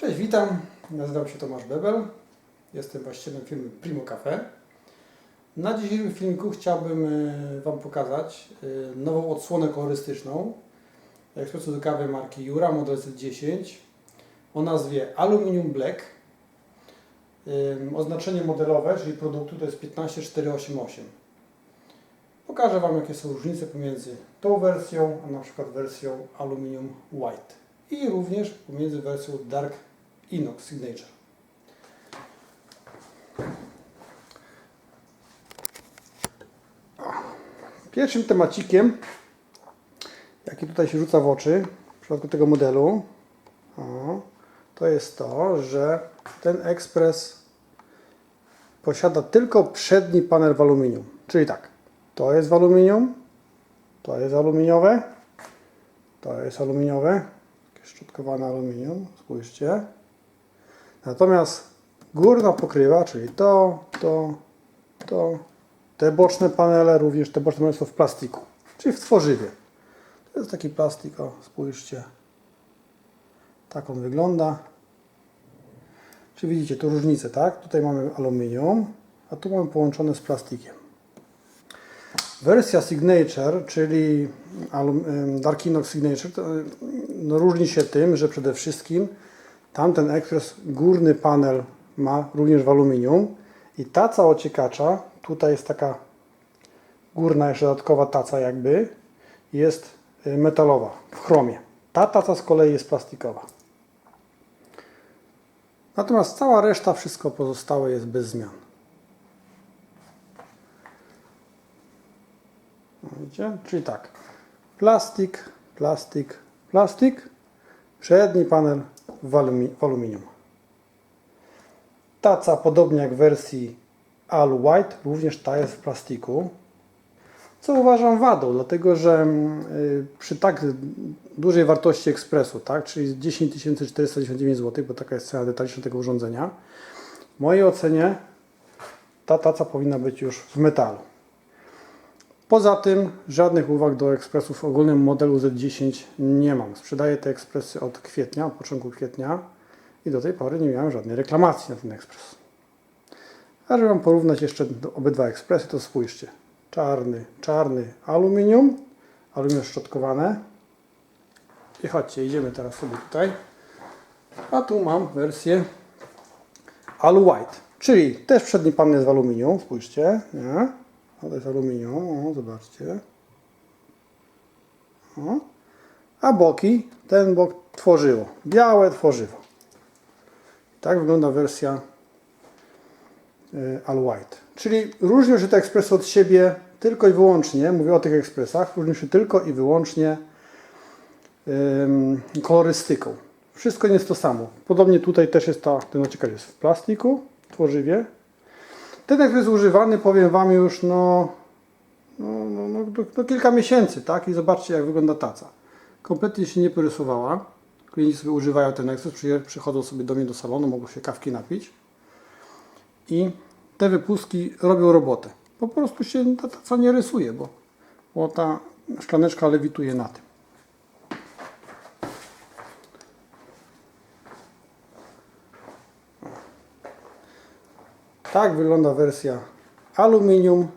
Cześć, witam. Nazywam się Tomasz Bebel. Jestem właścicielem firmy Primo Cafe. Na dzisiejszym filmiku chciałbym e, Wam pokazać e, nową odsłonę kolorystyczną ekspresu do kawy marki Jura Model Z10 o nazwie Aluminium Black. Oznaczenie modelowe, czyli produktu to jest 15488. Pokażę Wam jakie są różnice pomiędzy tą wersją, a na przykład wersją Aluminium White i również pomiędzy wersją Dark Inox Signature. Pierwszym temacikiem, jaki tutaj się rzuca w oczy w przypadku tego modelu, to jest to, że ten ekspres posiada tylko przedni panel w aluminium. Czyli tak, to jest w aluminium, to jest aluminiowe, to jest aluminiowe, szczotkowane aluminium, spójrzcie. Natomiast górna pokrywa, czyli to, to, to, te boczne panele, również te boczne panele są w plastiku, czyli w tworzywie. To jest taki plastik, o, spójrzcie. Tak on wygląda. Czy widzicie tu różnicę, tak? Tutaj mamy aluminium, a tu mamy połączone z plastikiem. Wersja Signature, czyli em, Dark Inox Signature, no, różni się tym, że przede wszystkim tamten ekspres górny panel ma również w aluminium i taca ociekacza, tutaj jest taka górna jeszcze dodatkowa taca jakby, jest y, metalowa, w chromie. Ta taca z kolei jest plastikowa. Natomiast cała reszta, wszystko pozostałe jest bez zmian. No, Widzicie? Czyli tak. Plastik, plastik, plastik. Przedni panel w, alumi- w aluminium. Taca, podobnie jak w wersji All White, również ta jest w plastiku. Co uważam wadą, dlatego że mm, y, przy tak dużej wartości ekspresu, tak, czyli 10 499 zł, bo taka jest cena detaliczna tego urządzenia, w mojej ocenie ta taca powinna być już w metalu. Poza tym żadnych uwag do ekspresów w ogólnym modelu Z10 nie mam. Sprzedaję te ekspresy od kwietnia, od początku kwietnia i do tej pory nie miałem żadnej reklamacji na ten ekspres. A żeby Wam porównać jeszcze obydwa ekspresy, to spójrzcie. Czarny, czarny aluminium, aluminium szczotkowane. I chodźcie, idziemy teraz sobie tutaj. A tu mam wersję Alu White, czyli też przedni panel jest w aluminium, spójrzcie, nie? O, to jest aluminium, o, zobaczcie. O. A boki, ten bok tworzyło, białe tworzywo. Tak wygląda wersja y, All White. Czyli różnią się te ekspresy od siebie tylko i wyłącznie, mówię o tych ekspresach, różnią się tylko i wyłącznie kolorystyką. Wszystko nie jest to samo. Podobnie tutaj też jest ta, ten ociekacz jest w plastiku, tworzywie. Ten ekspres używany, powiem Wam już, no, no, no, no, kilka miesięcy, tak? I zobaczcie, jak wygląda taca. Kompletnie się nie porysowała. Klienci sobie używają ten przyje- przychodzą sobie do mnie do salonu, mogą się kawki napić. I te wypustki robią robotę. Po prostu się ta taca nie rysuje, bo, bo ta szklaneczka lewituje na tym. Tak wygląda wersja aluminium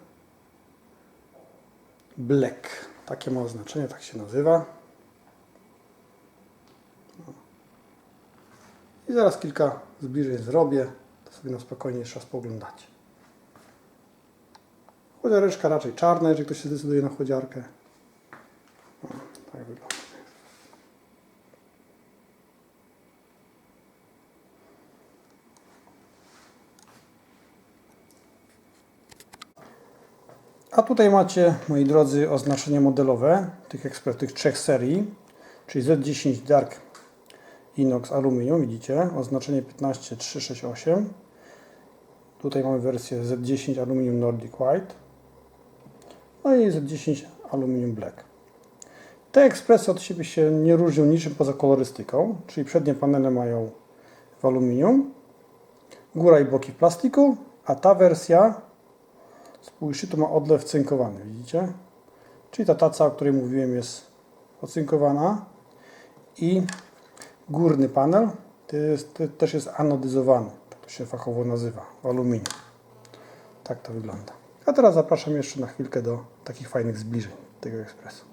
black. Takie ma oznaczenie, tak się nazywa. I zaraz kilka zbliżeń zrobię, to sobie na spokojnie jeszcze raz poglądacie. Chłodziareczka raczej czarna, jeżeli ktoś się zdecyduje na chłodziarkę. O, tak wygląda. A tutaj macie, moi drodzy, oznaczenie modelowe tych, ekspres, tych trzech serii, czyli Z10 Dark Inox Aluminium, widzicie, oznaczenie 15368. Tutaj mamy wersję Z10 Aluminium Nordic White, no i Z10 Aluminium Black. Te ekspresy od siebie się nie różnią niczym poza kolorystyką, czyli przednie panele mają w aluminium, góra i boki w plastiku, a ta wersja Spójrzcie, tu ma odlew cynkowany, widzicie? Czyli ta taca, o której mówiłem, jest ocynkowana i górny panel To, jest, to też jest anodyzowany, tak to się fachowo nazywa, w aluminium. Tak to wygląda. A teraz zapraszam jeszcze na chwilkę do takich fajnych zbliżeń tego ekspresu.